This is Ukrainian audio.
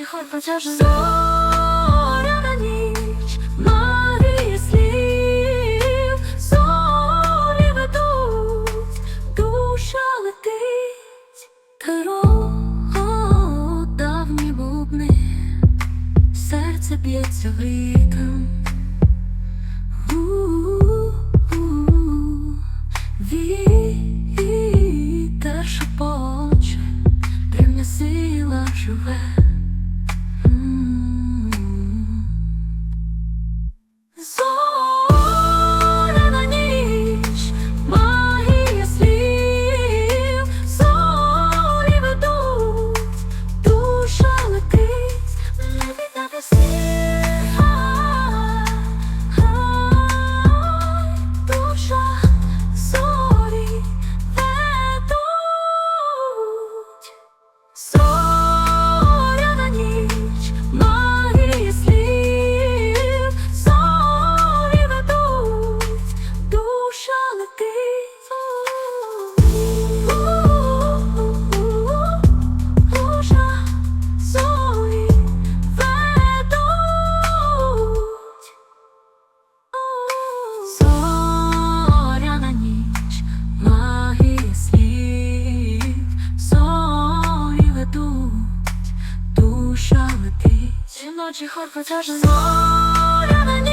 протяже зоряна ніч, магія слів, зорі ведуть, душа летить, Таро, давні бубни, серце б'ється в ритм. ночі хор, хоча ж зора на